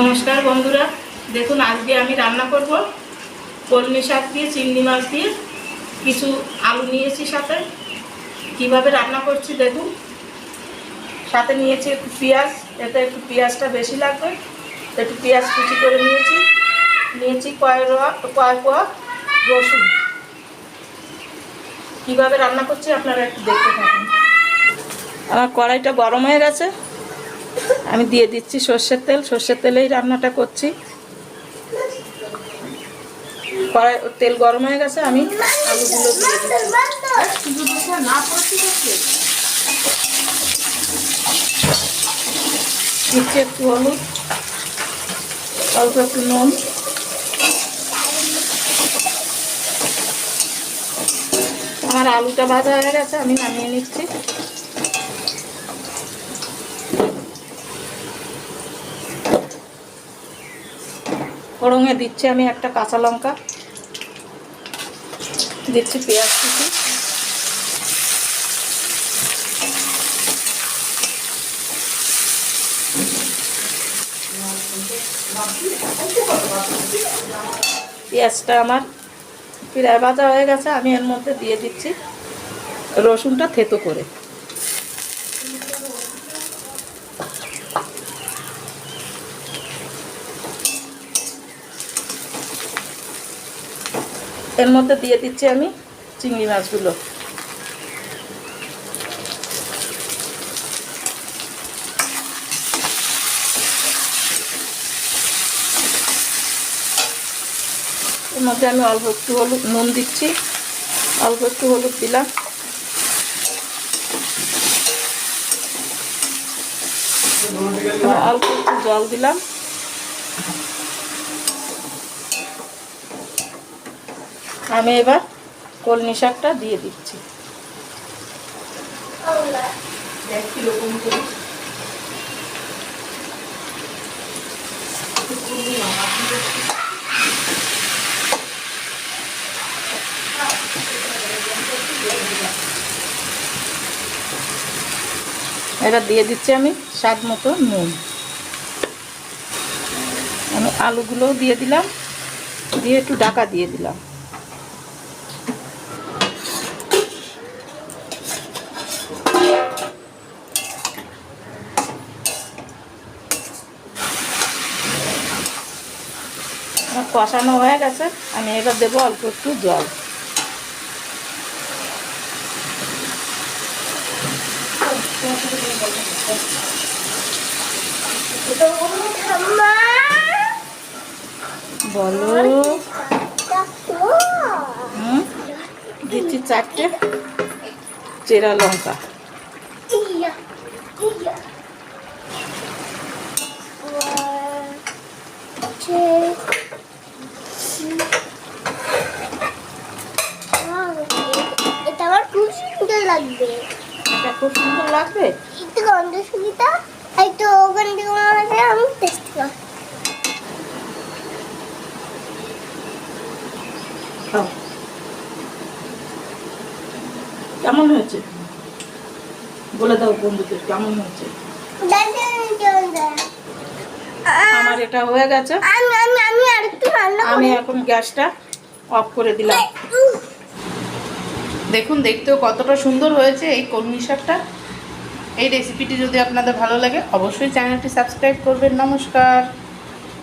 নমস্কার বন্ধুরা। দেখুন, আজকে আমি রান্না করব কলমি শাক দিয়ে, চিংড়ি মাছ দিয়ে। কিছু আলু নিয়েছি সাথে। কীভাবে রান্না করছি দেখুন। সাথে নিয়েছি একটু পেঁয়াজ, এতে একটু পেঁয়াজটা বেশি লাগবে। একটু পেঁয়াজ কুচি করে নিয়েছি। নিয়েছি কয়েক কয়েক কোয়া রসুন। কীভাবে রান্না করছি আপনারা একটু দেখতে থাকুন। আমার কড়াইটা গরম হয়ে গেছে। আমি দিয়ে দিচ্ছি সর্ষের তেল। সর্ষের তেলেই রান্নাটা করছি। কড়াই, তেল গরম হয়ে গেছে, আমি আলুগুলো দিয়ে দিচ্ছি। একটু হলুদ, অল্প একটু নুন। আমার আলুটা ভাজা হয়ে গেছে, আমি নামিয়ে নিচ্ছি। ফোড়ঙে দিচ্ছি আমি একটা কাঁচা লঙ্কা। দিচ্ছি পেঁয়াজ কুচি। পেঁয়াজটা আমার প্রায় ভাজা হয়ে গেছে, আমি এর মধ্যে দিয়ে দিচ্ছি রসুনটা থেতো করে। এর মধ্যে দিয়ে দিচ্ছি আমি চিংড়ি মাছগুলো। এর মধ্যে আমি অল্প একটু হলুদ, নুন দিচ্ছি। অল্প একটু হলুদ দিলাম। অল্প একটু জল দিলাম। আমি এবার কলমি শাকটা দিয়ে দিচ্ছি। এটা দিয়ে দিচ্ছি আমি স্বাদ মতো নুন। আমি আলুগুলোও দিয়ে দিলাম, দিয়ে একটু ডাকা দিয়ে দিলাম। কষানো হয়ে গেছে। আমি এবার দেবো অল্প একটু জল। বলো। দিচ্ছি চারটে চেরা লঙ্কা। এটা আমার খুব সুন্দর লাগবে। এটা খুব সুন্দর লাগবে। একটু গন্ধ একটু হচ্ছে আমি টেস্ট কর খাও। কেমন হয়েছে? বলে দাও বন্ধুদের কেমন হয়েছে? আমার এটা হয়ে গেছে। আমি আমি আমি আর একটু রান্না আমি করি। এখন গ্যাসটা অফ করে দিলাম। দেখুন, দেখতেও কতটা সুন্দর হয়েছে এই কলমি শাকটা। এই রেসিপিটি যদি আপনাদের ভালো লাগে, অবশ্যই চ্যানেলটি সাবস্ক্রাইব করবেন। নমস্কার।